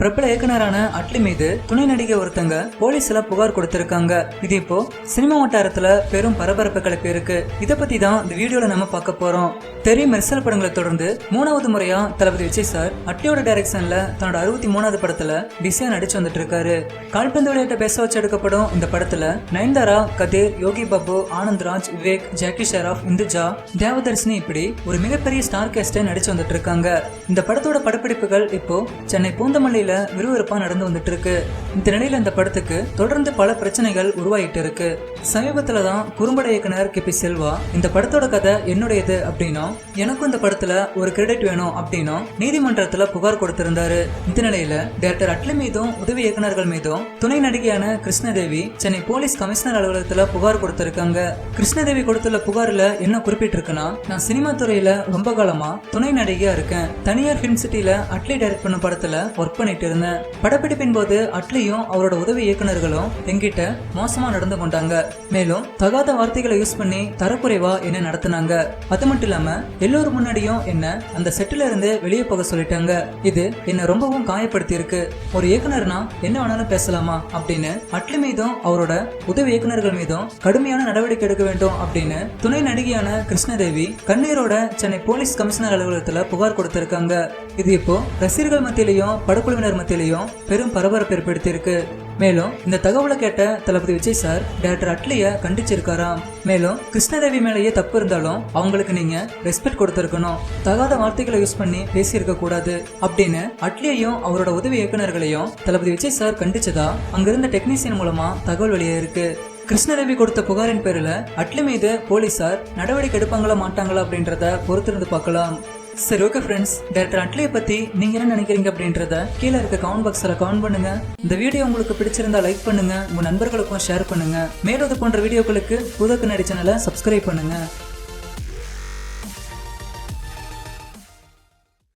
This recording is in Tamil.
பிரபல இயக்குனரான அட்லி மீது துணை நடிகை ஒருத்தங்க போலீஸ்ல புகார் கொடுத்திருக்காங்க. இது இப்போ சினிமா வட்டாரத்துல பெரும் பரபரப்பு கிளப்பி இருக்கு இத பத்தி தான் இந்த வீடியோல நம்ம பார்க்க போறோம். தெரி மெர்சல் படங்களை தொடர்ந்து மூணாவது முறையா தளபதி விஜய் சார் அட்லியோட டைரக்ஷன்ல தன்னோட அறுபத்தி மூணாவது படத்துல பிஸியா நடிச்சு வந்துட்டு இருக்காரு கால்பந்து விளையாட்டை பேச வச்சு எடுக்கப்படும் இந்த படத்துல நயன்தாரா கதிர் யோகி பாபு ஆனந்த் ராஜ் விவேக் ஜாக்கி ஷெராப் இந்துஜா தேவதர்ஷினி இப்படி ஒரு மிகப்பெரிய ஸ்டார் கேஸ்டை நடிச்சு வந்துட்டு இருக்காங்க இந்த படத்தோட படப்பிடிப்புகள் இப்போ சென்னை பூந்தமல்லியில விறுவிறுப்பா நடந்து வந்துட்டு இருக்கு இந்த நிலையில இந்த படத்துக்கு தொடர்ந்து பல பிரச்சனைகள் உருவாகிட்டு இருக்கு சமீபத்துல தான் குறும்பட இயக்குனர் கே பி செல்வா இந்த படத்தோட கதை என்னுடையது அப்படின்னா எனக்கும் இந்த படத்துல ஒரு கிரெடிட் வேணும் அப்படின்னா நீதிமன்றத்துல புகார் கொடுத்திருந்தாரு. இந்த நிலையில டேரக்டர் அட்லி மீதும் உதவி இயக்குநர்கள் மீதும் துணை நடிகையான கிருஷ்ணதேவி சென்னை போலீஸ் கமிஷனர் அலுவலகத்துல புகார் கொடுத்திருக்காங்க. கிருஷ்ணதேவி கொடுத்துள்ள புகார்ல என்ன குறிப்பிட்டிருக்குன்னா நான் சினிமா துறையில ரொம்ப காலமா துணை நடிகையா இருக்கேன். தனியார் பிலிம் சிட்டியில அட்லி டைரக்ட் பண்ண படத்துல ஒர்க் பண்ணிட்டு இருந்தேன் படப்பிடிப்பின் போது அட்லியும் அவரோட உதவி இயக்குனர்களும் என்கிட்ட மோசமா நடந்து கொண்டாங்க. மேலும் தகாத வார்த்தைகளை யூஸ் பண்ணி தரக்குறைவா என்ன நடத்தினாங்க. அது மட்டும் இல்லாம எல்லோரும் முன்னாடியும் என்ன அந்த செட்டில இருந்து வெளியே போக சொல்லிட்டாங்க. இது என்ன ரொம்பவும் காயப்படுத்தி இருக்கு ஒரு இயக்குனர்னா என்ன வேணாலும் பேசலாமா அப்படின்னு அட்லி மீதும் அவரோட உதவி இயக்குநர்கள் மீதும் கடுமையான நடவடிக்கை எடுக்க வேண்டும் அப்படின்னு துணை நடிகையான கிருஷ்ணதேவி கண்ணீரோட சென்னை போலீஸ் கமிஷனர் அலுவலகத்துல புகார் கொடுத்திருக்காங்க. இது இப்போ ரசிகர்கள் மத்தியிலையும் படக்குழுவினர் மத்தியிலையும் பெரும் பரபரப்பு ஏற்படுத்தியிருக்கு. மேலும் இந்த தகவலை கேட்ட தளபதி விஜய் சார் டேரக்டர் அட்லிய கண்டிச்சிருக்காராம். மேலும் கிருஷ்ணதேவி மேலேயே தப்பு இருந்தாலும் அவங்களுக்கு நீங்க ரெஸ்பெக்ட் கொடுத்துருக்கணும். தகாத வார்த்தைகளை யூஸ் பண்ணி பேசியிருக்க கூடாது. அப்படின்னு அட்லியையும் அவரோட உதவி இயக்குனர்களையும் தளபதி விஜய் சார் கண்டிச்சதா அங்கிருந்த டெக்னீசியன் மூலமா தகவல் வெளியே இருக்கு. கிருஷ்ணதேவி கொடுத்த புகாரின் பேரில் அட்லி மீது போலீசார் நடவடிக்கை எடுப்பாங்களா மாட்டாங்களா அப்படின்றத பொறுத்திருந்து பார்க்கலாம். சரி ஓகே ஃப்ரெண்ட்ஸ் டேரக்டர் அட்லியை பத்தி நீங்க என்ன நினைக்கிறீங்க அப்படின்றத கீழே இருக்க கமெண்ட் பாக்ஸ்ல கமெண்ட் பண்ணுங்க. இந்த வீடியோ உங்களுக்கு பிடிச்சிருந்தா லைக் பண்ணுங்க. உங்க நண்பர்களுக்கும் ஷேர் பண்ணுங்க. மேலும் இது போன்ற வீடியோக்களுக்கு புது கண்ணாடி சேனலை சப்ஸ்கிரைப் பண்ணுங்க.